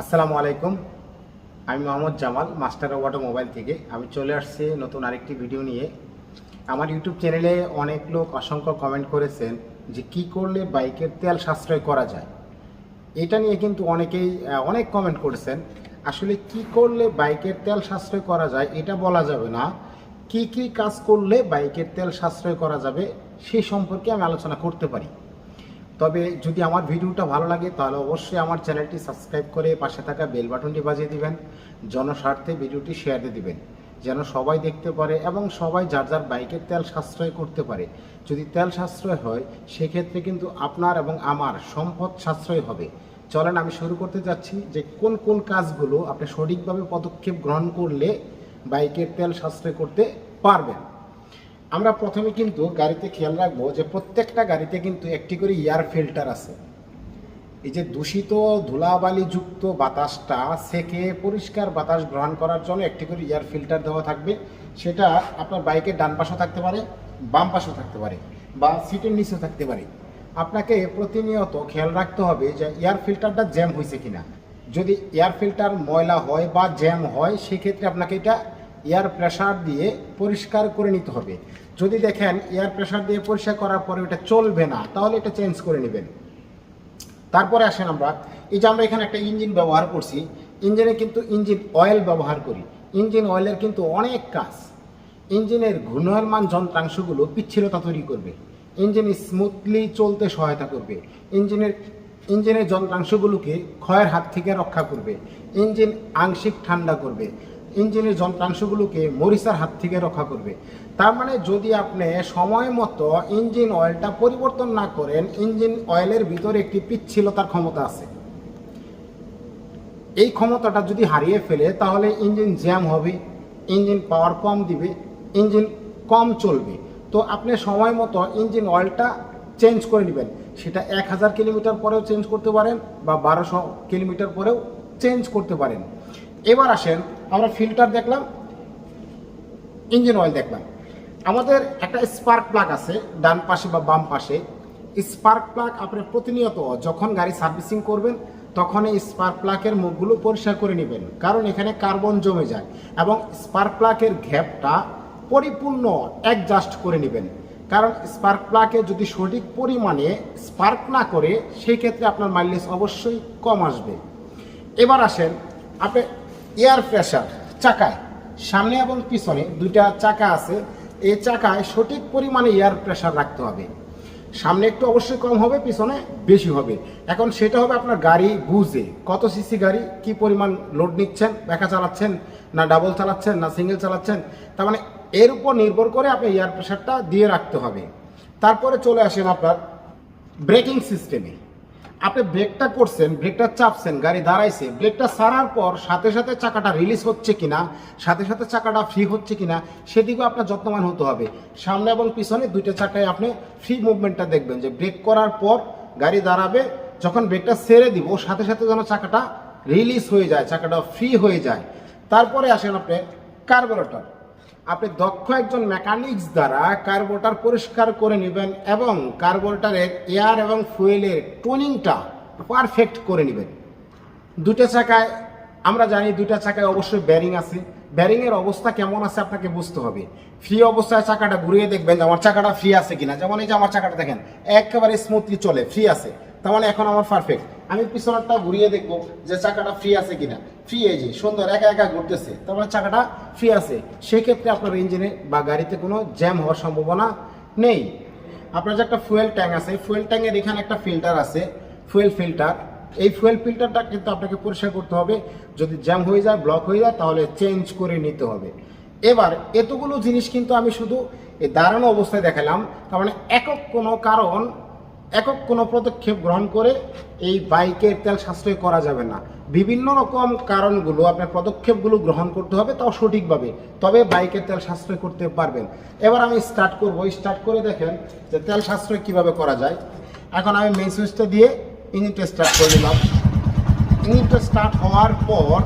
আসসালামু আলাইকুম। আমি Mohammad Jamal, master of mobile থেকে। আমি চলে আসছি নতুন আরেকটি ভিডিও নিয়ে। আমার ইউটিউব চ্যানেলে অনেক লোক অসংখ্য কমেন্ট করেছেন যে কি করলে বাইকের তেল সাশ্রয় করা যায়। এটা নিয়ে কিন্তু অনেকেই অনেক কমেন্ট করেছেন। আসলে কি করলে বাইকের তেল সাশ্রয় করা যায় এটা বলা যাবে না। কি কি কাজ করলে বাইকের তেল সাশ্রয় করা যাবে সেই সম্পর্কে আমি আলোচনা করতে পারি। তবে যদি আমার ভিডিওটা ভালো লাগে, তাহলে অবশ্যই আমার চ্যানেলটি সাবস্ক্রাইব করে পাশে থাকা বেল বাটনটি বাজিয়ে দিবেন, জনস্বার্থে ভিডিওটি শেয়ার দিয়ে দিবেন, যেন সবাই দেখতে পারে এবং সবাই যার যার বাইকের তেল সাশ্রয় করতে পারে। যদি তেল সাশ্রয় হয়, সেক্ষেত্রে কিন্তু আপনার এবং আমার সম্পদ সাশ্রয় হবে। চলেন আমি শুরু করতে যাচ্ছি যে কোন কোন কাজগুলো আপনি সঠিকভাবে পদক্ষেপ গ্রহণ করলে বাইকের তেল সাশ্রয় করতে পারবেন। আমরা প্রথমে কিন্তু গাড়িতে খেয়াল রাখব যে প্রত্যেকটা গাড়িতে কিন্তু একটি করে এয়ার ফিল্টার আছে। এই যে দূষিত ধুলাবালিযুক্ত বাতাসটা সেকে পরিষ্কার বাতাস গ্রহণ করার জন্য একটি করে এয়ার ফিল্টার দেওয়া থাকবে। সেটা আপনার বাইকের ডান পাশেও থাকতে পারে, বাম পাশেও থাকতে পারে বা সিটের নিচেও থাকতে পারে। আপনাকে প্রতিনিয়ত খেয়াল রাখতে হবে যে এয়ার ফিল্টারটা জ্যাম হয়েছে কিনা। যদি এয়ার ফিল্টার ময়লা হয় বা জ্যাম হয়, সেক্ষেত্রে আপনাকে এটা এয়ার প্রেশার দিয়ে পরিষ্কার করে নিতে হবে। যদি দেখেন এয়ার প্রেশার দিয়ে পরিষ্কার করার পরে ওটা চলবে না, তাহলে এটা চেঞ্জ করে নেবেন। তারপরে আসেন আমরা, এই যে আমরা এখানে একটা ইঞ্জিন ব্যবহার করছি ইঞ্জিনে কিন্তু ইঞ্জিন অয়েল ব্যবহার করি। ইঞ্জিন অয়েলের কিন্তু অনেক কাজ। ইঞ্জিনের ঘূর্ণয়মান যন্ত্রাংশগুলো পিচ্ছিলতা তৈরি করবে। ইঞ্জিন স্মুথলি চলতে সহায়তা করবে। ইঞ্জিনের ইঞ্জিনের যন্ত্রাংশগুলোকে ক্ষয়ের হাত থেকে রক্ষা করবে। ইঞ্জিন আংশিক ঠান্ডা করবে। ইঞ্জিনের যন্ত্রাংশগুলোকে মরিচার হাত থেকে রক্ষা করবে। তার মানে যদি আপনি সময় মতো ইঞ্জিন অয়েলটা পরিবর্তন না করেন, ইঞ্জিন অয়েলের ভিতরে একটি পিচ্ছিলতার ক্ষমতা আছে। এই ক্ষমতাটা যদি হারিয়ে ফেলে, তাহলে ইঞ্জিন জ্যাম হবে, ইঞ্জিন পাওয়ার কম দিবে, ইঞ্জিন কম চলবে। তো আপনি সময় মতো ইঞ্জিন অয়েলটা চেঞ্জ করে নেবেন। সেটা এক হাজার কিলোমিটার পরেও চেঞ্জ করতে পারেন বা বারোশো কিলোমিটার পরেও চেঞ্জ করতে পারেন। এবার আসেন আমরা ফিল্টার দেখলাম ইঞ্জিন অয়েল দেখলাম। আমাদের একটা স্পার্ক প্লাগ আছে, ডান পাশে বা বাম পাশে। স্পার্ক প্লাগ আপনি প্রতিনিয়ত, যখন গাড়ি সার্ভিসিং করবেন, তখন এই স্পার্ক প্লাগের মুখগুলো পরিষ্কার করে নেবেন। কারণ এখানে কার্বন জমে যায় এবং স্পার্ক প্লাগের ঘ্যাপটা পরিপূর্ণ অ্যাডজাস্ট করে নেবেন। কারণ স্পার্ক প্লাগে যদি সঠিক পরিমাণে স্পার্ক না করে, সেই ক্ষেত্রে আপনার মাইলেজ অবশ্যই কম আসবে। এবার আসেন, আপনি এয়ার প্রেশার চাকায়। সামনে এবং পিছনে দুইটা চাকা আছে। এই চাকায় সঠিক পরিমাণে এয়ার প্রেশার রাখতে হবে। সামনে একটু অবশ্যই কম হবে, পিছনে বেশি হবে। এখন সেটা হবে আপনার গাড়ি বুঝে, কত সিসি গাড়ি, কি পরিমাণ লোড নিচ্ছেন একা চালাচ্ছেন, না ডাবল চালাচ্ছেন, না সিঙ্গেল চালাচ্ছেন। তার মানে এর উপর নির্ভর করে আপনি এয়ার প্রেশারটা দিয়ে রাখতে হবে। তারপরে চলে আসেন আপনার ব্রেকিং সিস্টেমে আপনি ব্রেকটা করছেন, ব্রেকটা চাপছেন, গাড়ি দাঁড়াইছে, ব্রেকটা সারার পর সাথে সাথে চাকাটা রিলিজ হচ্ছে কিনা, সাথে সাথে চাকাটা ফ্রি হচ্ছে কিনা, সেদিকেও আপনার যত্নবান হতে হবে। সামনে এবং পিছনে দুইটা চাকায় আপনি ফ্রি মুভমেন্টটা দেখবেন যে ব্রেক করার পর গাড়ি দাঁড়াবে, যখন ব্রেকটা ছেড়ে দিব, সাথে সাথে যেন চাকাটা রিলিজ হয়ে যায়, চাকাটা ফ্রি হয়ে যায়। তারপরে আসেন আপনি কার্বোরেটর আপনি দক্ষ একজন মেকানিক্স দ্বারা কার্বোটার পরিষ্কার করে নেবেন এবং কার্বোরেটরের এয়ার এবং ফুয়েলের টোনিংটা পারফেক্ট করে নেবেন। দুটো চাকায়, আমরা জানি দুটা চাকায় অবশ্যই ব্যারিং আছে। ব্যারিংয়ের অবস্থা কেমন আছে আপনাকে বুঝতে হবে। ফ্রি অবস্থায় চাকাটা ঘুরিয়ে দেখবেন যে আমার চাকাটা ফ্রি আছে কিনা। যেমন এই যে আমার চাকাটা দেখেন, একেবারে স্মুথলি চলে ফ্রি আছে। তার মানে এখন আমার পারফেক্ট আমি পিছনেরটা ঘুরিয়ে দেখব যে চাকাটা ফ্রি আছে কিনা। ফ্রি এই যে, সুন্দর, একা একা ঘুরতেছে। তার মানে চাকাটা ফ্রি আছে। সেক্ষেত্রে আপনার ইঞ্জিনে বা গাড়িতে কোনো জ্যাম হওয়ার সম্ভাবনা নেই। আপনার যে একটা ফুয়েল ট্যাঙ্ক আছে ফুয়েল ট্যাঙ্কের এখানে একটা ফিল্টার আছে ফুয়েল ফিল্টার এই ফুয়েল ফিল্টারটা কিন্তু আপনাকে পরিষ্কার করতে হবে। যদি জ্যাম হয়ে যায় ব্লক হয়ে যায়, তাহলে চেঞ্জ করে নিতে হবে। এবার, এতগুলো জিনিস কিন্তু আমি শুধু দাঁড়ানো অবস্থায় দেখালাম। তার মানে একক কোনো কারণ একক কোনো পদক্ষেপ গ্রহণ করে এই বাইকের তেল সাশ্রয় করা যাবে না। বিভিন্ন রকম কারণগুলো আপনার পদক্ষেপগুলো গ্রহণ করতে হবে, তাও সঠিকভাবে। তবে বাইকের তেল সাশ্রয় করতে পারবেন। এবার আমি স্টার্ট করব। স্টার্ট করে দেখেন যে তেল সাশ্রয় কীভাবে করা যায়। এখন আমি মেন সুইচটা দিয়ে ইঞ্জিনটা স্টার্ট করে দিলাম। ইঞ্জিনটা স্টার্ট হওয়ার পর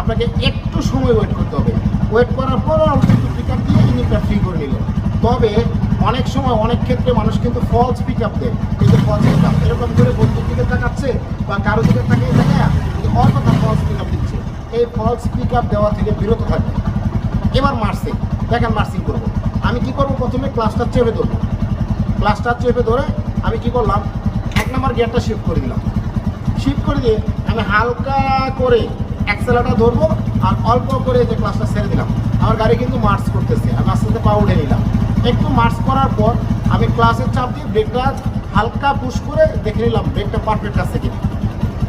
আপনাকে একটু সময় ওয়েট করতে হবে। ওয়েট করার পর একটু পিক দিয়ে ইঞ্জিনটা ফ্রি করে নিলেন। তবে অনেক সময় অনেক ক্ষেত্রে মানুষ কিন্তু ফলস পিক আপ দেয়। কিন্তু ফলস পিক আপ এরকম করে বন্ধুর দিকে তাকাচ্ছে বা কারও দিকে তাকিয়ে থাকে, কিন্তু অতটা ফলস পিক আপ দিচ্ছে। এই ফলস পিক আপ দেওয়া থেকে বিরত থাকবে এবার মার্সিং দেখেন মার্সিং করব। আমি কি করব? প্রথমে ক্লাসটা চেপে ধরবো। ক্লাসটা চেপে ধরে আমি কি করলাম? এক নম্বর গিয়ারটা শিফট করে দিলাম। শিফট করে দিয়ে আমি হালকা করে অ্যাক্সেলারটা ধরবো আর অল্প করে যে ক্লাসটা ছেড়ে দিলাম। আমার গাড়ি কিন্তু মার্চ করতেছে। আমি আস্তে আস্তে পা উঠে নিলাম। একটু মার্চ করার পর আমি ক্লাসের চাপ দিয়ে ব্রেকটা হালকা পুশ করে দেখে নিলাম ব্রেকটা পারফেক্ট আছে কিনা।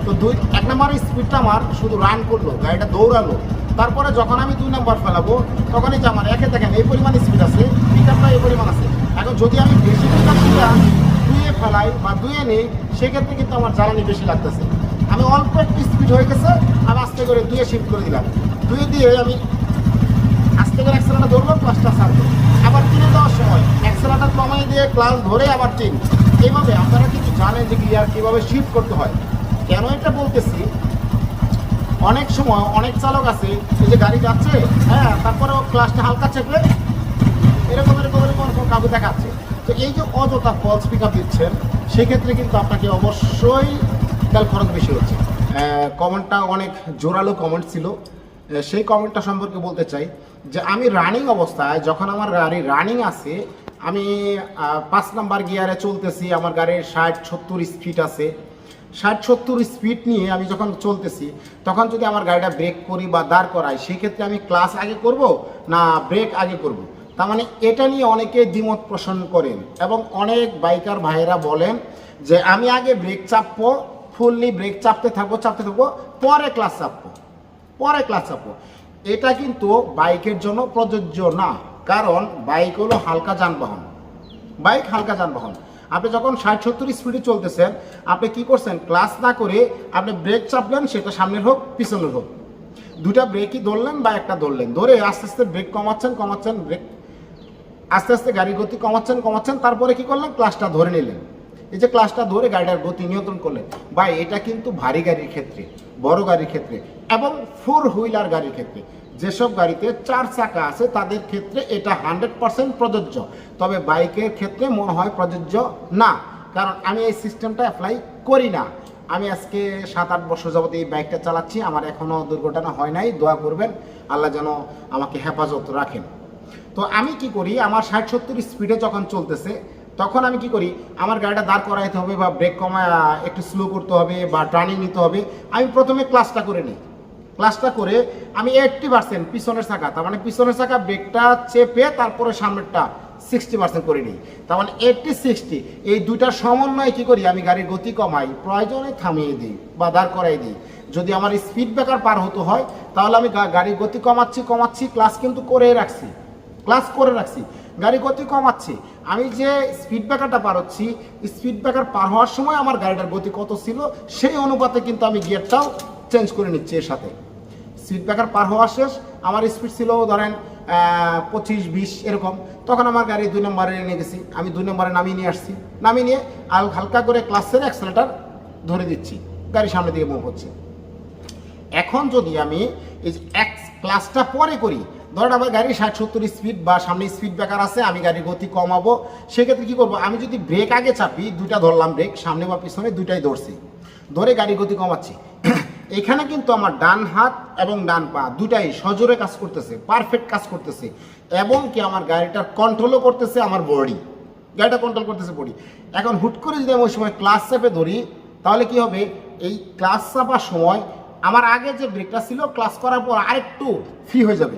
তো দুই, এক নম্বর স্পিডটা আমার শুধু রান করল, গাড়িটা দৌড়ালো। তারপরে যখন আমি দুই নম্বর ফেলাবো, তখনই যে আমার একে দেখেন, এই পরিমাণ স্পিড আছে পিকআপটা এই পরিমাণ আছে। এখন যদি আমি বেশি পিকআপ দুয়ে ফেলাই বা দুয়ে নিই, সেক্ষেত্রে কিন্তু আমার জ্বালানি বেশি লাগতেছে। আমি অল্প একটু স্পিড হয়ে গেছে, আমি আস্তে করে দুয়ে শিফট করে দিলাম। দুয়ে দিয়ে আমি করে অ্যাক্সেলারটা ধরবো ক্লাসটা ছাড়বো আবার কিনে দেওয়ার সময় অ্যাক্সেলারটা কমাই দিয়ে ক্লাস ধরে আবার তিন এইভাবে আপনারা কিন্তু জানেন যে গিয়ার কীভাবে শিফট করতে হয়। কেন এটা বলতেছি? অনেক সময় অনেক চালক আছে, এই যে গাড়ি যাচ্ছে হ্যাঁ তারপরে ক্লাসটা হালকা চেপে এরকম এরকম এরকম এরকম কাউকে দেখাচ্ছে। তো এই যে অযথা ফলস পিক আপ দিচ্ছেন, সেক্ষেত্রে কিন্তু আপনাকে অবশ্যই তেল খরচ বেশি হচ্ছে। কমেন্টটা অনেক জোরালো কমেন্ট ছিল। সেই কমেন্টটা সম্পর্কে বলতে চাই যে আমি রানিং অবস্থায় যখন আমার গাড়ি রানিং আছে, আমি পাঁচ নাম্বার গিয়ারে চলতেছি, আমার গাড়ির ষাট সত্তর স্পিড আছে ষাট সত্তর স্পিড নিয়ে আমি যখন চলতেছি, তখন যদি আমার গাড়িটা ব্রেক করি বা দাঁড় করাই, সেক্ষেত্রে আমি ক্লাস আগে করব না ব্রেক আগে করব। তার মানে এটা নিয়ে অনেকে দ্বিমত পোষণ করেন এবং অনেক বাইকার ভাইয়েরা বলেন যে আমি আগে ব্রেক চাপবো ফুললি ব্রেক চাপতে থাকব চাপতে থাকব, পরে ক্লাস চাপবো পরে ক্লাস চাপবো এটা কিন্তু বাইকের জন্য প্রযোজ্য না, কারণ বাইক হলো হালকা যানবাহন। বাইক হালকা যানবাহন। আপনি যখন ষাট সত্তর স্পিডে চলতেছেন, আপনি কি করছেন? ক্লাস না করে আপনি ব্রেক চাপলেন, সেটা সামনের হোক, পিছনের হোক। দুটা ব্রেকই ধরলেন বা একটা ধরলেন। ধরে আস্তে আস্তে ব্রেক কমাচ্ছেন কমাচ্ছেন ব্রেক আস্তে আস্তে গাড়ির গতি কমাচ্ছেন কমাচ্ছেন, তারপরে কি করলেন? ক্লাসটা ধরে নিলেন। এই যে ক্লাসটা ধরে গাড়িটার গতি নিয়ন্ত্রণ করলেন। বা এটা কিন্তু ভারী গাড়ির ক্ষেত্রে, বড় গাড়ির ক্ষেত্রে। এবং ফোর হুইলার গাড়ির ক্ষেত্রে। যেসব গাড়িতে চার চাকা আছে, তাদের ক্ষেত্রে এটা হান্ড্রেড পার্সেন্ট প্রযোজ্য। তবে বাইকের ক্ষেত্রে মনে হয় প্রযোজ্য না। কারণ আমি এই সিস্টেমটা অ্যাপ্লাই করি না। আমি আজকে সাত আট বছর যাবত এই বাইকটা চালাচ্ছি। আমার এখনও দুর্ঘটনা হয় নাই। দোয়া করবেন, আল্লাহ যেন আমাকে হেফাজত রাখেন। তো আমি কি করি, আমার ষাট সত্তর স্পিডে যখন চলতেছে, তখন আমি কি করি, আমার গাড়িটা দাঁড় করাইতে হবে বা ব্রেক কমায়, একটু স্লো করতে হবে বা টার্নিং নিতে হবে। আমি প্রথমে ক্লাসটা করে নিই। ক্লাসটা করে আমি এইট্টি পার্সেন্ট পিছনের চাকা তার মানে পিছনের চাকা ব্রেকটা চেপে তারপরে সামনেরটা সিক্সটি পার্সেন্ট করে নিই। তার মানে এইট্টি সিক্সটি এই দুইটার সমন্বয়ে কি করি? আমি গাড়ির গতি কমাই, প্রয়োজনে থামিয়ে দিই বা দাঁড় করাই দিই। যদি আমার স্পিড ব্রেকার পার হতে হয়, তাহলে আমি গাড়ির গতি কমাচ্ছি কমাচ্ছি ক্লাস কিন্তু করে রাখছি। ক্লাস করে রাখছি গাড়ি গতি কমাচ্ছি। আমি যে স্পিড ব্রেকারটা পার হচ্ছি স্পিড ব্রেকার পার হওয়ার সময় আমার গাড়িটার গতি কত ছিল, সেই অনুপাতে কিন্তু আমি গিয়ারটাও চেঞ্জ করে নিচ্ছি এর সাথে। স্পিড ব্রেকার পার হওয়া শেষ। আমার স্পিড ছিল ধরেন পঁচিশ, বিশ, এরকম। তখন আমার গাড়ি দুই নম্বরে নিয়ে গেছি। আমি দুই নম্বরে নামিয়ে নিয়ে আসছি। নামিয়ে নিয়ে আল হালকা করে ক্লাসের অ্যাক্সেলেটার ধরে দিচ্ছি। গাড়ি সামনের দিকে মুভ হচ্ছে। এখন যদি আমি এই এক ক্লাসটা পরে করি, ধরেন আমার গাড়ি ষাট, সত্তর স্পিড বা সামনে স্পিড ব্রেকার আছে, আমি গাড়ির গতি কমাবো। সেক্ষেত্রে কী করব? আমি যদি ব্রেক আগে চাপি, দুইটা ধরলাম ব্রেক সামনে বা পিছনে দুটাই ধরছি। ধরে গাড়ির গতি কমাচ্ছি। এখানে কিন্তু আমার ডান হাত এবং ডান পা দুটাই সজোরে কাজ করতেছে পারফেক্ট কাজ করতেছে, এবং কি আমার গাড়িটার কন্ট্রোলও করতেছে আমার বডি গাড়িটা কন্ট্রোল করতেছে বডি এখন হুট করে যদি আমি ওই সময় ক্লাস চাপে ধরি, তাহলে কি হবে? এই ক্লাস চাপার সময় আমার আগে যে ব্রেকটা ছিল ক্লাস করার পর আরেকটু ফ্রি হয়ে যাবে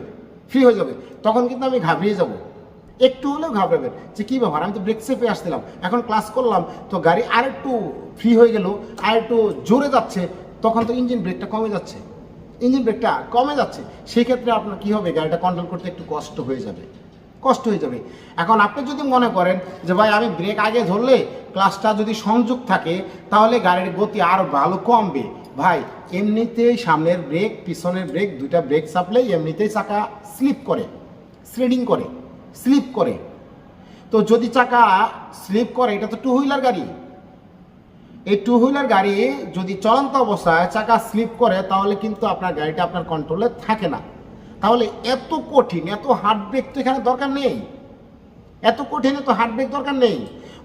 ফ্রি হয়ে যাবে। তখন কিন্তু আমি ঘাবড়িয়ে যাব। একটু হলেও ঘাবড়াবেন যে কী ব্যাপার? আমি তো ব্রেক চেপে আসছিলাম, এখন ক্লাস করলাম, তো গাড়ি আরেকটু ফ্রি হয়ে গেল আর একটু জোরে যাচ্ছে তখন তো ইঞ্জিন ব্রেকটা কমে যাচ্ছে। ইঞ্জিন ব্রেকটা কমে যাচ্ছে সেই ক্ষেত্রে আপনার কী হবে? গাড়িটা কন্ট্রোল করতে একটু কষ্ট হয়ে যাবে। কষ্ট হয়ে যাবে। এখন আপনি যদি মনে করেন যে, ভাই, আমি ব্রেক আগে ধরলে ক্লাসটা যদি সংযোগ থাকে, তাহলে গাড়ির গতি আরও ভালো কমবে। ভাই, এমনিতেই সামনের ব্রেক, পিছনের ব্রেক দুইটা ব্রেক চাপলেই এমনিতেই চাকা স্লিপ করে স্লিডিং করে স্লিপ করে। তো যদি চাকা স্লিপ করে, এটা তো টু হুইলার গাড়ি। এই টু হুইলার গাড়ি যদি চলন্ত অবস্থায় চাকা স্লিপ করে, তাহলে কিন্তু আপনার গাড়িটা আপনার কন্ট্রোলে থাকে না। তাহলে এত কঠিন, এত হার্ড ব্রেক তো এখানে দরকার নেই। এত কঠিন, এত হার্ড ব্রেক দরকার নেই।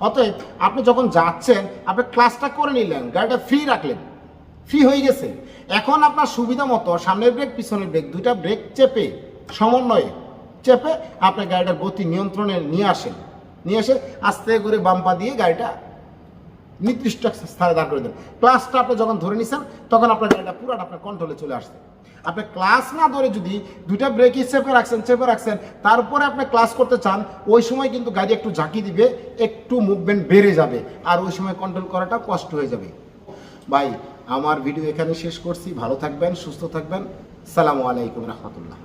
অতএব আপনি যখন যাচ্ছেন, আপনি ক্লাসটা করে নিলেন, গাড়িটা ফ্রি রাখলেন ফ্রি হয়ে গেছে। এখন আপনার সুবিধা মতো সামনের ব্রেক পিছনের ব্রেক দুইটা ব্রেক চেপে, সমন্বয়ে চেপে আপনার গাড়িটার গতি নিয়ন্ত্রণে নিয়ে আসেন। নিয়ে এসে আস্তে করে বাম্পা দিয়ে গাড়িটা নির্দিষ্ট স্থানে দাঁড় করে দেন। ক্লাসটা আপনি যখন ধরে নিছেন, তখন আপনার গাড়িটা পুরাটা আপনার কন্ট্রোলে চলে আসছে। আপনি ক্লাস না ধরে যদি দুইটা ব্রেকই চেপে রাখছেন চেপে রাখছেন, তারপরে আপনি ক্লাস করতে চান, ওই সময় কিন্তু গাড়ি একটু ঝাঁকি দিবে, একটু মুভমেন্ট বেড়ে যাবে, আর ওই সময় কন্ট্রোল করাটা কষ্ট হয়ে যাবে। ভাই, আমার ভিডিও এখানে শেষ করছি। ভালো থাকবেন, সুস্থ থাকবেন। সালামু আলাইকুম রহমতুল্লাহ।